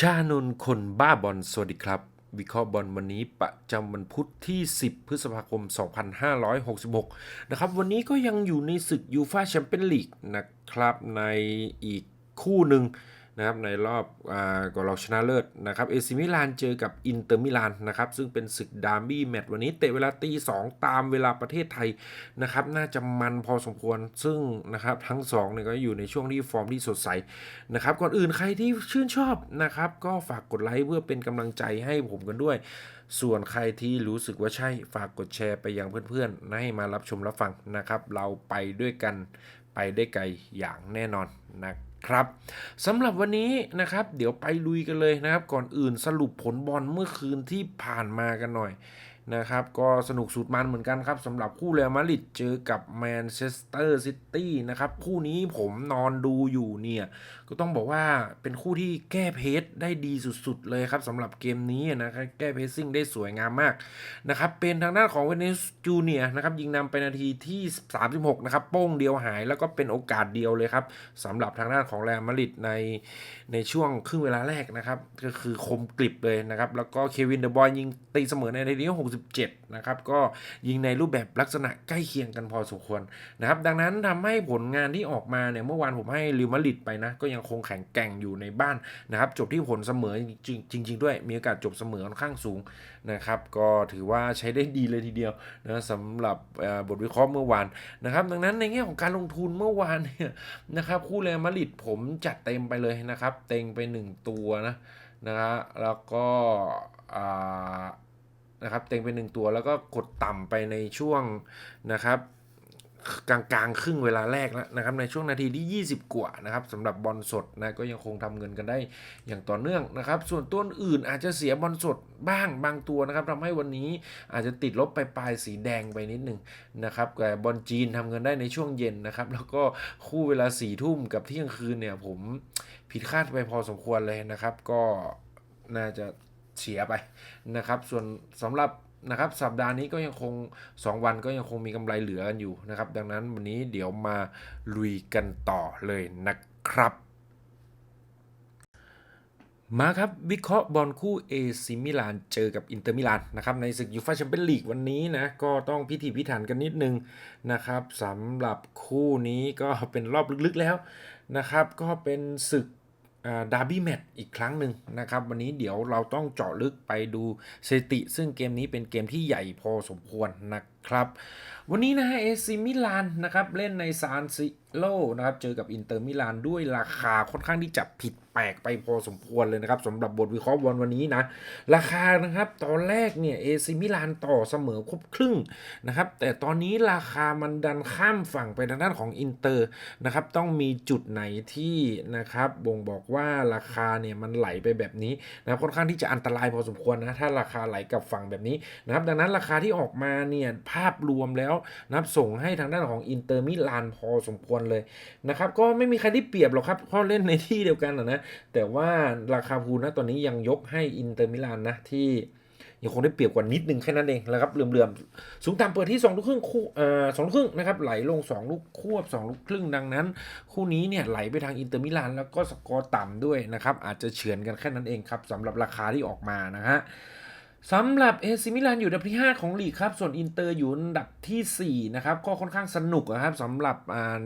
ชานนคนบ้าบอลสวัสดีครับ วิเคราะห์บอลวันนี้ประจำวันพุธที่ 10 พฤษภาคม 2566 นะครับ วันนี้ก็ยังอยู่ในศึกยูฟาแชมเปี้ยนลีกนะครับในอีกคู่หนึ่ง นะครับในรอบอก่อนรองชนะเลิศนะครับเอซิมิลานเจอกับอินเตอร์มิลานนะครับซึ่งเป็นศึกดาร์บี้แมตช์วันนี้เตะเวลาตีสองตามเวลาประเทศไทยนะครับน่าจะมันพอสมควรซึ่งนะครับทั้งสองเนี่ยก็อยู่ในช่วงที่ฟอร์มที่สดใสนะครับก่อนอื่นใครที่ชื่นชอบนะครับก็ฝากกดไลค์เพื่อเป็นกำลังใจให้ผมกันด้วย ส่วนใครที่รู้สึกว่าใช่ฝากกดแชร์ไปยังเพื่อนๆ ให้มารับชมรับฟังนะครับ เราไปด้วยกันไปได้ไกลอย่างแน่นอนนะครับ ครับสำหรับวันนี้นะครับ เดี๋ยวไปลุยกันเลยนะครับ ก่อนอื่นสรุปผลบอลเมื่อคืนที่ผ่านมากันหน่อย นะครับ ก็สนุกสุดมันเหมือนกันครับสำหรับคู่เรอัลมาดริดเจอกับแมนเชสเตอร์ซิตี้นะครับ คู่นี้ผมนอนดูอยู่เนี่ย ก็ต้องบอกว่าเป็นคู่ที่แก้เพจได้ดีสุดๆ เลยครับสำหรับเกมนี้นะครับ แก้เพจซิ่งได้สวยงามมากนะครับ เป็นทางด้านของเวเนสจูเนียนะครับ ยิงนำไปนาทีที่ 36 นะครับ โป้งเดียวหายแล้วก็เป็นโอกาสเดียวเลยครับสำหรับทางด้านของแรอัลมาดริดในในช่วงครึ่งเวลาแรกนะครับก็คือคมกริบเลยนะครับแล้วก็เควินเดอะบอยยิงตีเสมอในนาทีที่67นะครับ ก็ยิงในรูปแบบลักษณะใกล้เคียงกันพอสมควรนะครับ ดังนั้นทำให้ผลงานที่ออกมาเนี่ย เมื่อวานผมให้ลิวมาริดไปนะ ก็ยังคงแข็งแกร่งอยู่ในบ้านนะครับ จบที่ผลเสมอจริงจริง ๆ ด้วย มีโอกาสจบเสมอค่อนข้างสูงนะครับ ก็ถือว่าใช้ได้ดีเลยทีเดียวนะสำหรับบทวิเคราะห์เมื่อวานนะครับ ดังนั้นในแง่ของการลงทุนเมื่อวานเนี่ยนะครับคู่เรอัลมาริดผมจัดเต็มไปเลยนะครับ เต็งไป 1 ตัวนะนะฮะแล้วก็อ่า นะครับเต็งไปหนึ่งตัวแล้วก็กดต่ำไปในช่วงนะครับกลางกลางๆ ครึ่งเวลาแรกแล้วนะครับในช่วงนาทีที่ 20 กว่านะครับสำหรับบอลสดนะก็ยังคงทำเงินกันได้อย่างต่อเนื่องนะครับ ส่วนตัวอื่นอาจจะเสียบอลสดบ้างบางตัวนะครับทำให้วันนี้อาจจะติดลบไปปลายสีแดงไปนิดหนึ่งนะครับแต่บอลจีนทำเงินได้ในช่วงเย็นนะครับแล้วก็คู่เวลาสี่ทุ่มกับเที่ยงคืนเนี่ยผมผิดคาดไปพอสมควรเลยนะครับ ก็น่าจะ เสียไปนะครับ ส่วนสำหรับนะครับสัปดาห์นี้ก็ยังคง 2 วันก็ยังคงมีกำไรเหลือกันอยู่นะครับ ดังนั้นวันนี้เดี๋ยวมาลุยกันต่อเลยนะครับ มาครับวิเคราะห์บอลคู่เอซิมิลานเจอกับอินเตอร์มิลานนะครับในศึกยูฟ่าแชมเปี้ยนลีกวันนี้นะก็ต้องพิถีพิถันกันนิดนึงนะครับสำหรับคู่นี้ก็เป็นรอบลึกๆแล้วนะครับ ก็เป็นศึก ดาร์บี้แมตช์อีกครั้งหนึ่งนะครับ วันนี้เดี๋ยวเราต้องเจาะลึกไปดูสถิติ ซึ่งเกมนี้เป็นเกมที่ใหญ่พอสมควรนะครับ ครับ วันนี้นะฮะเอซิมิลานนะครับเล่นในซานซิโลนะครับเจอกับอินเตอร์มิลานด้วยราคาค่อนข้างที่จะผิดแปลกไปพอสมควรเลยนะครับสำหรับบทวิเคราะห์วันวันนี้นะ ราคานะครับตอนแรกเนี่ยเอซิมิลานต่อเสมอครบครึ่งนะครับแต่ตอนนี้ราคามันดันข้ามฝั่งไปทางด้านของอินเตอร์นะครับต้องมีจุดไหนที่นะครับบ่งบอกว่าราคาเนี่ยมันไหลไปแบบนี้นะค,ค่อนข้างที่จะอันตรายพอสมควรนะถ้าราคาไหลกับฝั่งแบบนี้นะครับดังนั้นราคาที่ออกมาเนี่ยภาพรวมแล้วนับส่งให้ทางด้านของอินเตอร์มิลานพอสมควรเลยนะครับก็ไม่มีใครได้เปรียบหรอกครับเพราะเล่นในที่เดียวกันนะแต่ว่าราคาพูนะตอนนี้ยังยกให้อินเตอร์มิลานนะที่ยังคงได้เปรียบกว่านิดนึงแค่นั้นเองนะครับเลื่อมๆ สูงต่ำเปิดที่2ลูกครึ่งคู่เอ่อสลูกครึ่งนะครับไหลลง 2 ลูกควบ 2 ลูกครึ่งดังนั้น คู่นี้เนี่ยไหลไปทางอินเตอร์มิลานแล้วก็สกอร์ต่ำด้วยนะครับอาจจะเฉือนกันแค่นั้นเองครับสำหรับราคาที่ออกมานะฮะ สำหรับเอซิมิลานอยู่อันดับที่ 5 ของลีกครับ ส่วนอินเตอร์อยู่อันดับทีสี่ 4 นะครับ ก็ค่อนข้างสนุกนะครับสำหรับ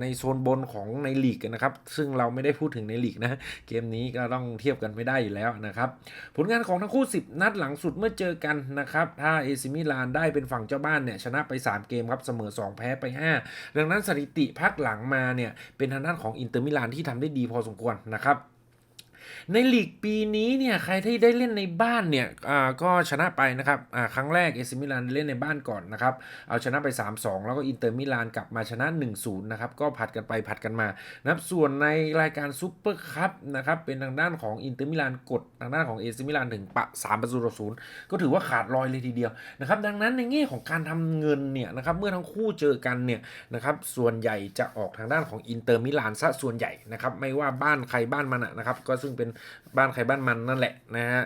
ในโซนบนของในลีกนะครับ ซึ่งเราไม่ได้พูดถึงในลีกนะ เกมนี้ก็ต้องเทียบกันไม่ได้อยู่แล้วนะครับ ผลงานของทั้งคู่ 10 นัดหลังสุดเมื่อเจอกันนะครับ ถ้าเอซิมิลานได้เป็นฝั่งเจ้าบ้านเนี่ยชนะไป 3 เกมครับ เสมอ 2 แพ้ไป 5 ดังนั้นสถิติพักหลังมาเนี่ยเป็นทางด้านของอินเตอร์มิลานที่ทำได้ดีพอสมควรนะครับ ในลีกปีนี้เนี่ยใครที่ได้เล่นในบ้านเนี่ยอ่าก็ชนะไปนะครับอ่าครั้งแรกเอซิมิลานเล่นในบ้านก่อนนะครับเอาชนะไป 3-2 แล้วก็อินเตอร์มิลานกลับมาชนะ 1-0 นะครับก็ผัดกันไปผัดกันมานะครับส่วนในรายการซูเปอร์คัพนะครับเป็นทางด้านของอินเตอร์มิลานกดทางด้านของเอซิมิลานถึงปะ3ประตูต่อศูนย์ก็ถือว่าขาดลอยเลยทีเดียวนะครับดังนั้นในแง่ของการทำเงินเนี่ยนะครับเมื่อทั้งคู่เจอกันเนี่ยนะครับส่วนใหญ่จะออกทางด้านของอินเตอร์มิลานซะส่วนใหญ่นะครับไม่ว่าบ้านใครบ้านมันอะนะครับก็ซึ่งเป็น and บ้านใครบ้านมันนั่นแหละนะฮะ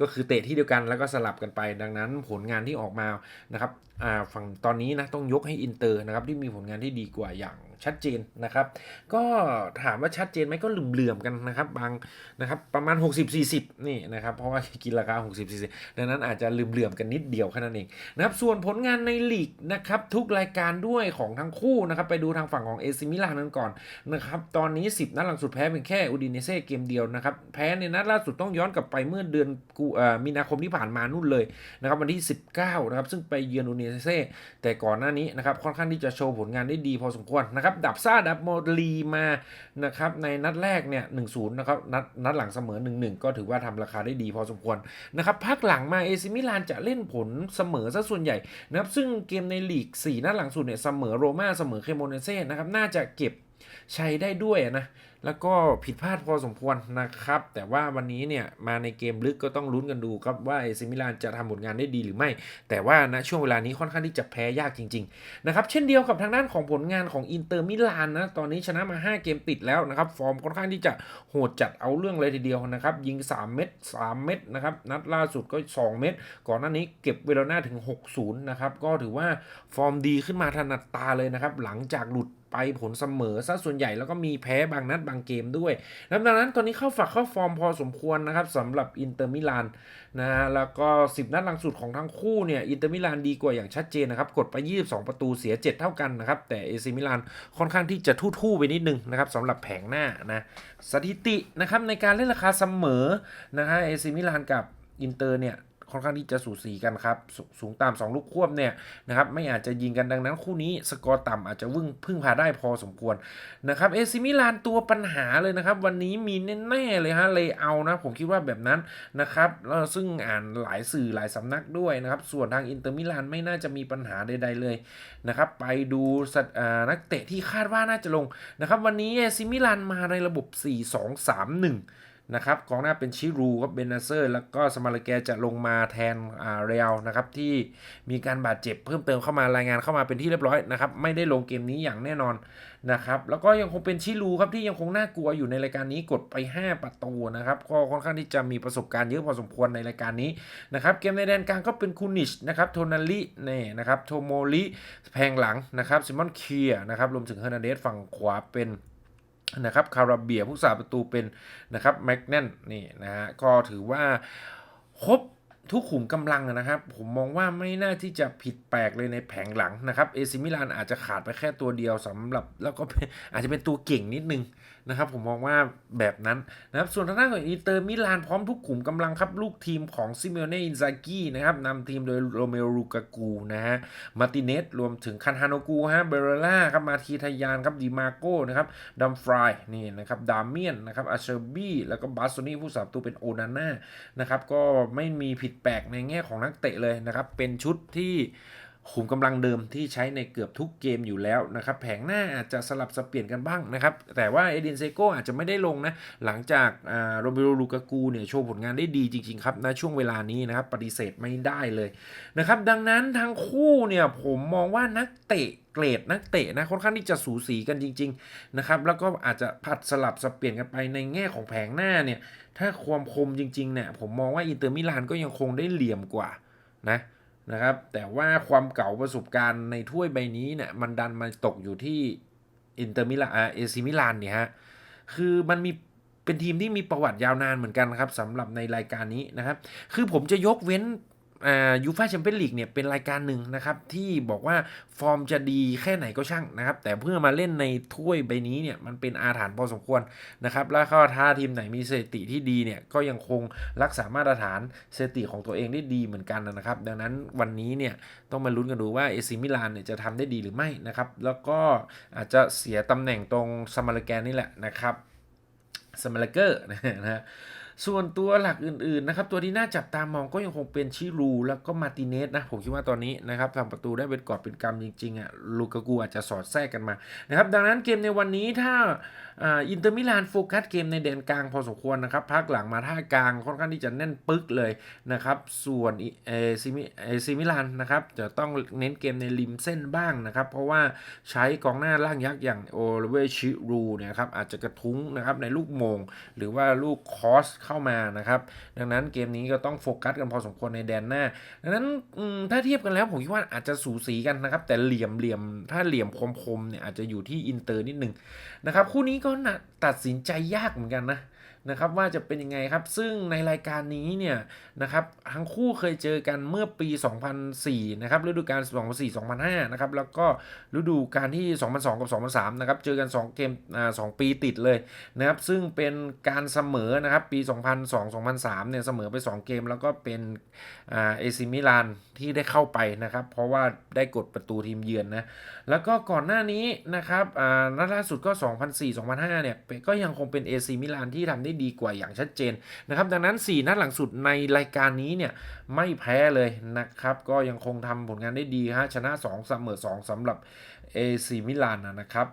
ก็คือเตะที่เดียวกันแล้วก็สลับกันไป ดังนั้นผลงานที่ออกมานะครับอ่าฝั่งตอนนี้นะต้องยกให้อินเตอร์นะครับที่มีผลงานที่ดีกว่าอย่างชัดเจนนะครับ ก็ถามว่าชัดเจนไหมก็เหลื่อมๆกันนะครับบางนะครับประมาณ 60-40 นี่นะครับ เพราะว่ากินราคา 60-40 ดังนั้นอาจจะเหลื่อมๆกันนิดเดียวแค่นั้นเองนะครับส่วนผลงานในลีกนะครับทุกรายการด้วยของทั้งคู่นะครับไปดูทางฝั่งของเอซิมิลานกันก่อนนะครับตอนนี้ 10 นัดหลังสุดแพ้เป็นแค่อูดิเนเซ่เกมเดียวนะครับแพ้ในนัดล่าสุดต้องย้อนกลับไปเมื่อเดือนกุเอ่อมีนาคมที่ผ่านมานู่นเลยนะครับวันที่ 19นะครับซึ่งไปเยือนอูดิเนเซ่แต่ก่อนหน้านี้นะครับค่อนข้างที่จะโชว์ผลงานได้ดีพอสมควรนะครับดับซ่าดับโมลีมานะครับในนัดแรกเนี่ย1-0นย์นะครับนัดนัดหลังเสมอ 1-1 ก็ถือว่าทำราคาได้ดีพอสมควรนะครับพักหลังมาเอซิมิลานจะเล่นผลเสมอซะส่วนใหญ่นะครับซึ่งเกมในลีก 4 นัดหลังสุดเนี่ยเสมอโรม่าเสมอเคโมเนเซ่นะครับน่าจะเก็บใชัยได้ด้วยนะแล้วก็ผิดพลาดพอสมควรนะครับ แต่ว่าวันนี้เนี่ยมาในเกมลึกก็ต้องลุ้นกันดูครับว่าเอซิมิลานจะทำผลงานได้ดีหรือไม่ แต่ว่าณช่วงเวลานี้ค่อนข้างที่จะแพ้ยากจริงๆนะครับเช่นเดียวกับทางด้านของผลงานของอินเตอร์มิลานนะตอนนี้ชนะมา 5 เกมติดแล้วนะครับ ฟอร์มค่อนข้างที่จะโหดจัดเอาเรื่องเลยทีเดียวนะครับ ยิง 3 เม็ด3เม็ดนะครับนัดล่าสุดก็ 2 เม็ดก่อนหน้านี้เก็บเวลาหน้าถึง 6-0 นะครับก็ถือว่าฟอร์มดีขึ้นมาถนัดตาเลยนะครับหลังจากหลุดไปผลเสมอซะส่วนใหญ่แล้วก็มีแพ้บางนัดบางเกมด้วยดังนั้นตอนนี้เข้าฝักเข้าฟอร์มพอสมควรนะครับสำหรับอินเตอร์มิลานนะฮะแล้วก็ 10 นัดหลังสุดของทั้งคู่เนี่ยอินเตอร์มิลานดีกว่าอย่างชัดเจนนะครับกดไป 22 ประตูเสีย 7 เท่ากันนะครับแต่เอซิมิลานค่อนข้างที่จะทู่ๆไปนิดนึงนะครับสำหรับแผงหน้านะสถิตินะครับในการเล่นราคาเสมอนะฮะเอซิมิลานกับอินเตอร์เนี่ย ค่อนข้างที่จะสูสีกันครับสสูงตาม 2 ลูกควบเนี่ยนะครับไม่อาจจะยิงกันดังนั้นคู่นี้สกอร์ต่ำอาจจะวึ่งพึ่งพาได้พอสมควรนะครับเอซิมิลานตัวปัญหาเลยนะครับ วันนี้มีแน่ๆเลยฮะเลยเอานะผมคิดว่าแบบนั้นนะครับแล้วซึ่งอ่านหลายสื่อหลายสำนักด้วยนะครับ ส่วนทางอินเตอร์มิลานไม่น่าจะมีปัญหาใดๆเลยนะครับไปดูสัตอ่านักเตะที่คาดว่าน่าจะลงนะครับวันนี้เอซิมิลานมาในระบบ 4-2-3-1 นะครับกองหน้าเป็นชิรูครับเบนนาเซอร์ แล้วก็สมาร์แกจะลงมาแทนอ่าเรียลนะครับที่มีการบาดเจ็บเพิ่มเติมเข้ามารายงานเข้ามาเป็นที่เรียบร้อยนะครับไม่ได้ลงเกมนี้อย่างแน่นอนนะครับแล้วก็ยังคงเป็นชิรูครับที่ยังคงน่ากลัวอยู่ในรายการนี้กดไป 5 ประตูนะครับก็ค่อนข้างที่จะมีประสบการณ์เยอะพอสมควรในรายการนี้นะครับเกมในแดนกลางก็เป็นคูนิชนะครับโทนาลิเน่นะครับโทโมริแพงหลังนะครับซิมอนเคียนะครับรวมถึงเฮอร์นาเดสฝั่งขวาเป็น นะครับคาราเบียผู้สาประตูเป็นนะครับแม็กแนนนี่นะฮะก็ถือว่าครบทุกขุมกำลังนะครับ ผมมองว่าไม่น่าที่จะผิดแปลกเลยในแผงหลังนะครับเอซิมิลานอาจจะขาดไปแค่ตัวเดียวสำหรับแล้วก็อาจจะเป็นตัวเก่งนิดนึง นะครับผมมองว่าแบบนั้นนะครับส่วนทางด้านของอินเตอร์มิลานพร้อมทุกขุมกำลังครับลูกทีมของซิเมโอเน่อินซากินะครับนำทีมโดยโรเมโอลูกากูนะฮะมาร์ติเนสรวมถึงคันฮานโกูฮะเบเรล่าครับมาทีทยานครับดีมาโก้นะครับดัมฟรายนี่นะครับดามเมียนนะครับอาเชอร์บี้แล้วก็บาสโซนี่ผู้สาประตูเป็นโอนาน่านะครับก็ไม่มีผิดแปลกในแง่ของนักเตะเลยนะครับเป็นชุดที่ ขุมกำลังเดิมที่ใช้ในเกือบทุกเกมอยู่แล้วนะครับแผงหน้าอาจจะสลับสับเปลี่ยนกันบ้างนะครับ แต่ว่าเอดินเซโกอาจจะไม่ได้ลงนะ หลังจากโรเบโรลูกากูเนี่ยโชว์ผลงานได้ดีจริง ๆ ครับณช่วงเวลานี้นะครับปฏิเสธไม่ได้เลยนะครับดังนั้นทั้งคู่เนี่ยผมมองว่านักเตะเกรดนักเตะนะค่อนข้างที่จะสูสีกันจริง ๆ นะครับ แล้วก็อาจจะผัดสลับสับเปลี่ยนกันไปในแง่ของแผงหน้าเนี่ยถ้าความคมจริงๆเนี่ยผมมองว่าอินเตอร์มิลานก็ยังคงได้เหลี่ยมกว่านะ นะครับ แต่ว่าความเก่าประสบการณ์ในถ้วยใบนี้เนี่ยมันดันมาตกอยู่ที่อินเตอร์มิลานเอซิมิลานเนี่ยฮะ คือมันมีเป็นทีมที่มีประวัติยาวนานเหมือนกันครับสำหรับในรายการนี้นะครับ คือผมจะยกเว้น ยูฟ่าแชมเปี้ยนลีกเนี่ยเป็นรายการหนึ่งนะครับที่บอกว่าฟอร์มจะดีแค่ไหนก็ช่างนะครับแต่เพื่อมาเล่นในถ้วยใบนี้เนี่ยมันเป็นอาถรรพ์พอสมควรนะครับแล้วก็ถ้าทีมไหนมีสถิติที่ดีเนี่ยก็ยังคงรักษามาตรฐานสถิติของตัวเองได้ดีเหมือนกันนะครับ ดังนั้นวันนี้เนี่ยต้องมาลุ้นกันดูว่าเอซิมิลานเนี่ยจะทำได้ดีหรือไม่นะครับแล้วก็อาจจะเสียตำแหน่งตรงสมาร์แกนนี่แหละนะครับสมาร์เกอร์นะฮะ ส่วนตัวหลักอื่นๆนะครับตัวที่น่าจับตามองก็ยังคงเป็นชิรูแล้วก็มาติเนสนะผมคิดว่าตอนนี้นะครับทำประตูได้เป็นกอบเป็นกำจริงๆอะลูกากูอาจจะสอดแทรกกันมานะครับดังนั้นเกมในวันนี้ถ้าอินเตอร์มิลานโฟกัสเกมในแดนกลางพอสมควรนะครับพักหลังมาท่ากลางค่อนข้างที่จะแน่นปึ๊กเลยนะครับส่วนเอซิมิเอซิมิลานนะครับจะต้องเน้นเกมในริมเส้นบ้างนะครับเพราะว่าใช้กองหน้าล่างยักษ์อย่างโอเลเวชิรูเนี่ยครับอาจจะกระทุ้งนะครับในลูกโมง หรือว่าลูกคอสเข้ามานะครับ ดังนั้นเกมนี้ก็ต้องโฟกัสกันพอสมควรในแดนหน้า ดังนั้นถ้าเทียบกันแล้วผมคิดว่าอาจจะสูสีกันนะครับ แต่เหลี่ยมเหลี่ยมถ้าเหลี่ยมคมๆเนี่ยอาจจะอยู่ที่อินเตอร์นิดนึงนะครับ คู่นี้ก็ตัดสินใจยากเหมือนกันนะ นะครับว่าจะเป็นยังไงครับ ซึ่งในรายการนี้เนี่ยนะครับทั้งคู่เคยเจอกันเมื่อปี 2004 นะครับฤดูกาล 2004-2005 นะครับแล้วก็ฤดูกาลที่ 2002 กับ 2003 นะครับเจอกัน 2 เกมอ่า2ปีติดเลยนะครับซึ่งเป็นการเสมอนะครับปี 2002-2003 เนี่ยเสมอไป 2 เกม แล้วก็เป็นอ่าเอซิมิลานที่ได้เข้าไปนะครับเพราะว่าได้กดประตูทีมเยือนนะแล้วก็ก่อนหน้านี้นะครับอ่านัดล่าสุดก็ 2004-2005 เนี่ยก็ยังคงเป็น AC มิลานที่ทำได้ดีกว่าอย่างชัดเจนนะครับดังนั้น 4 นัดหลังสุดในรายการนี้เนี่ยไม่แพ้เลยนะครับก็ยังคงทำผลงานได้ดีฮะชนะ2เสมอ2สำหรับ AC มิลานนะครับ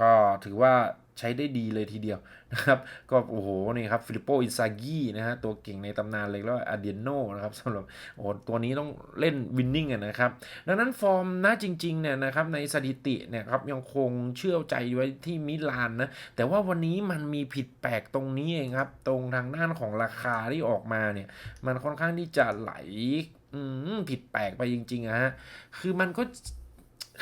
ก็ถือว่า ใช้ได้ดีเลยทีเดียวนะครับ ก็โอ้โหนี่ครับฟิลิปโปอินซากีนะฮะตัวเก่งในตำนานเลยแล้วอาเดียโนนะครับสำหรับโอ้ตัวนี้ต้องเล่นวินนิ่งนะครับ ดังนั้นฟอร์มนะจริงๆเนี่ยนะครับในสถิติเนี่ยครับยังคงเชื่อใจไว้ที่มิลานนะแต่ว่าวันนี้มันมีผิดแปลกตรงนี้เองครับ ตรงทางด้านของราคาที่ออกมาเนี่ยมันค่อนข้างที่จะไหลผิดแปลกไปจริงๆอะฮะคือมันก็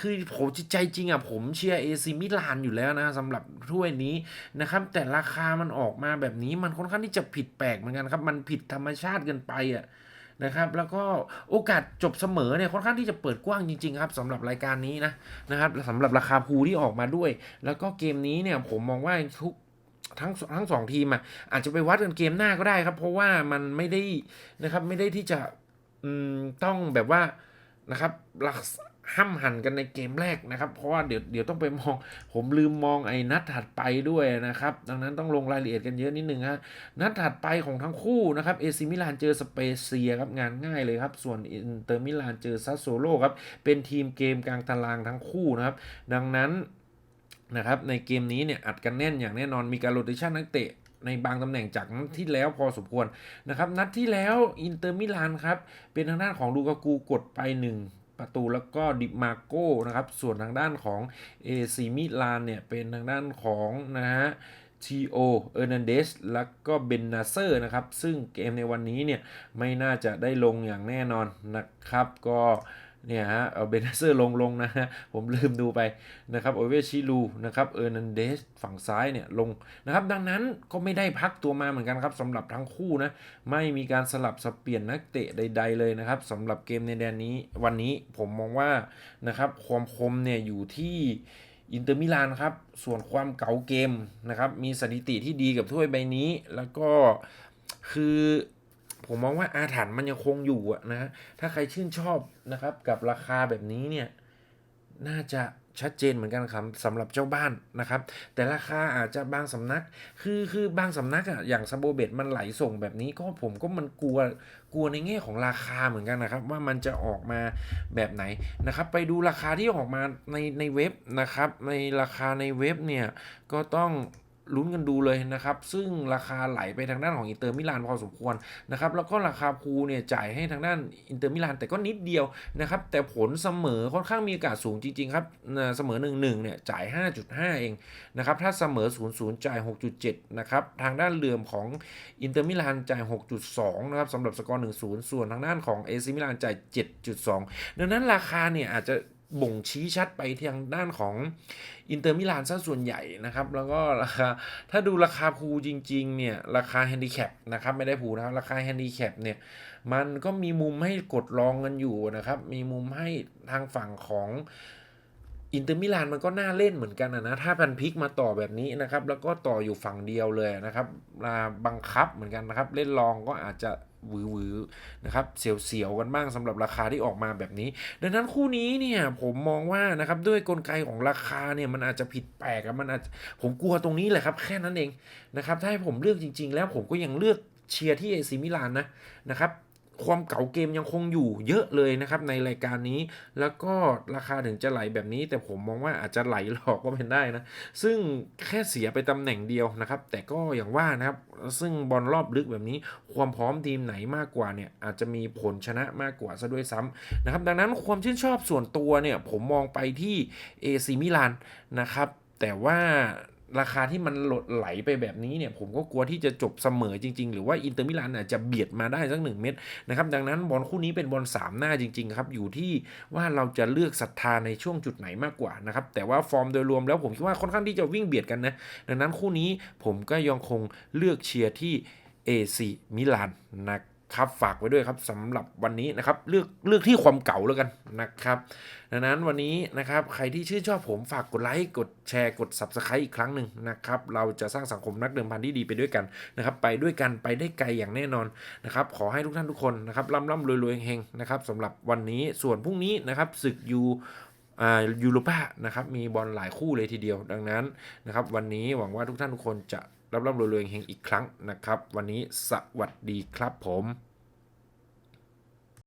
คือผมจิตใจจริงอะผมเชียร์เอซิมิลานอยู่แล้วนะสำหรับถ้วยนี้นะครับ แต่ราคามันออกมาแบบนี้มันค่อนข้างที่จะผิดแปลกเหมือนกันครับ มันผิดธรรมชาติเกินไปอะนะครับ แล้วก็โอกาสจบเสมอเนี่ยค่อนข้างที่จะเปิดกว้างจริงๆครับสำหรับรายการนี้นะนะครับสำหรับราคาพูที่ออกมาด้วย แล้วก็เกมนี้เนี่ยผมมองว่าทุกทั้งทั้งสองทีมอะอาจจะไปวัดกันเกมหน้าก็ได้ครับ เพราะว่ามันไม่ได้นะครับไม่ได้ที่จะต้องแบบว่านะครับ หลักห้ำหันกันในเกมแรกนะครับ เพราะว่าเดี๋ยวเดี๋ยวต้องไปมอง ผมลืมมองไอ้นัดถัดไปด้วยนะครับ ดังนั้นต้องลงรายละเอียดกันเยอะนิดนึงฮะนัดถัดไปของทั้งคู่นะครับเอซิมิลานเจอสเปเซียครับงานง่ายเลยครับ ส่วนอินเตอร์มิลานเจอซัสโซโลครับเป็นทีมเกมกลางตารางทั้งคู่นะครับ ดังนั้นนะครับในเกมนี้เนี่ยอัดกันแน่นอย่างแน่นอนมีการโรเตชันนักเตะในบางตำแหน่งจากนัดที่แล้วพอสมควรนะครับ นัดที่แล้วอินเตอร์มิลานครับ เป็นทางด้านของลูกากูกดไป 1 ประตูแล้วก็ดิมาโก้นะครับ ส่วนทางด้านของเอซีมิลานเนี่ย เป็นทางด้านของนะฮะทีโอเอร์นันเดสแล้วก็เบนนาเซอร์นะครับ ซึ่งเกมในวันนี้เนี่ย ไม่น่าจะได้ลงอย่างแน่นอนนะครับ ก็ เนี่ยฮะเอาเบนนาเซอร์ลงลงนะฮะผมลืมดูไปนะครับโอเวชิลูนะครับเออร์นันเดสฝั่งซ้ายเนี่ยลงนะครับดังนั้นก็ไม่ได้พักตัวมาเหมือนกันครับสำหรับทั้งคู่นะไม่มีการสลับสับเปลี่ยนนักเตะใด ๆ เลยนะครับสำหรับเกมในแดนนี้วันนี้ผมมองว่านะครับความคมเนี่ยอยู่ที่อินเตอร์มิลานครับส่วนความเก๋าเกมนะครับมีสถิติที่ดีกับถ้วยใบนี้ แล้วก็คือ ผมมองว่าอาถรรพ์มันยังคงอยู่นะฮะถ้าใครชื่นชอบนะครับ กับราคาแบบนี้เนี่ย น่าจะชัดเจนเหมือนกันครับสำหรับเจ้าบ้านนะครับ แต่ราคาอาจจะบางสำนัก คือคือบางสำนักอะอย่างซัมโบเบตมันไหลส่งแบบนี้ก็ผมก็มันกลัวกลัวในแง่ของราคาเหมือนกันนะครับ ว่ามันจะออกมาแบบไหนนะครับ ไปดูราคาที่ออกมาในในเว็บนะครับ ในราคาในเว็บเนี่ยก็ต้อง ลุ้นกันดูเลยนะครับ ซึ่งราคาไหลไปทางด้านของอินเตอร์มิลานพอสมควรนะครับ แล้วก็ราคาพูเนี่ยจ่ายให้ทางด้านอินเตอร์มิลานแต่ก็นิดเดียวนะครับ แต่ผลเสมอค่อนข้างมีโอกาสสูงจริง ๆ ครับเอ่อเสมอ 1-1เนี่ยจ่าย 5.5 เองนะครับ ถ้าเสมอ 0-0 จ่าย 6.7 นะครับ ทางด้านเรือมของอินเตอร์มิลานจ่าย 6.2 นะครับสำหรับสกอร์ 1-0 ส่วนทางด้านของเอซิมิลานจ่าย 7.2 ดังนั้นราคาเนี่ยอาจจะ บ่งชี้ชัดไปทางด้านของอินเตอร์มิลานซะส่วนใหญ่นะครับ แล้วก็ราคาถ้าดูราคาพูจริง ๆ เนี่ย ราคาแฮนดิแคปนะครับ ไม่ได้พูนะครับ ราคาแฮนดิแคปเนี่ย มันก็มีมุมให้กดลองกันอยู่นะครับ มีมุมให้ทางฝั่งของอินเตอร์มิลานมันก็น่าเล่นเหมือนกันนะ ถ้าพันพลิกมาต่อแบบนี้นะครับ แล้วก็ต่ออยู่ฝั่งเดียวเลยนะครับมาบังคับเหมือนกันนะครับ เล่นลองก็อาจจะ วือวือๆนะครับเสียวๆกันบ้างสำหรับราคาที่ออกมาแบบนี้ ดังนั้นคู่นี้เนี่ยผมมองว่านะครับด้วยกลไกของราคาเนี่ยมันอาจจะผิดแปลกมันอาจผมกลัวตรงนี้แหละครับแค่นั้นเองนะครับถ้าให้ผมเลือกจริง ๆ แล้วผมก็ยังเลือกเชียร์ที่เอซิมิลานนะนะครับ ความเก่าเกมยังคงอยู่เยอะเลยนะครับในรายการนี้ แล้วก็ราคาถึงจะไหลแบบนี้ แต่ผมมองว่าอาจจะไหลหลอกก็เป็นได้นะ ซึ่งแค่เสียไปตำแหน่งเดียวนะครับ แต่ก็อย่างว่านะครับ ซึ่งบอลรอบลึกแบบนี้ ความพร้อมทีมไหนมากกว่าเนี่ยอาจจะมีผลชนะมากกว่าซะด้วยซ้ำนะครับ ดังนั้นความชื่นชอบส่วนตัวเนี่ยผมมองไปที่เอซิมิลานนะครับ แต่ว่า ราคาที่มันหลดไหลไปแบบนี้เนี่ย ผมก็กลัวที่จะจบเสมอจริง ๆ หรือว่าอินเตอร์มิลานอาจจะเบียดมาได้สักหนึ่งเม็ดนะครับ ดังนั้นบอลคู่นี้เป็นบอลสามหน้าจริง ๆ ครับ อยู่ที่ว่าเราจะเลือกศรัทธาในช่วงจุดไหนมากกว่านะครับ แต่ว่าฟอร์มโดยรวมแล้วผมคิดว่าค่อนข้างที่จะวิ่งเบียดกันนะ ดังนั้นคู่นี้ผมก็ยังคงเลือกเชียร์ที่ AC มิลานนะครับ ครับฝากไว้ด้วยครับสำหรับวันนี้นะครับเลือกเลือกที่ความเก่าแล้วกันนะครับ ดังนั้นวันนี้นะครับใครที่ชื่นชอบผมฝากกดไลค์กดแชร์กด Subscribe อีกครั้งหนึ่งนะครับเราจะสร้างสังคมนักเดิมพันที่ดีไปด้วยกันนะครับไปด้วยกันไปได้ไกลอย่างแน่นอนนะครับขอให้ทุกท่านทุกคนนะครับร่ำร่ำรวยรวยเฮงๆนะครับสำหรับวันนี้ส่วนพรุ่งนี้นะครับศึกยูอ่ายูโรปานะครับมีบอลหลายคู่เลยทีเดียว ดังนั้นนะครับวันนี้หวังว่าทุกท่านทุกคนจะ ร่ำร่ำรวยรวยเฮงอีกครั้งนะครับ วันนี้สวัสดีครับผม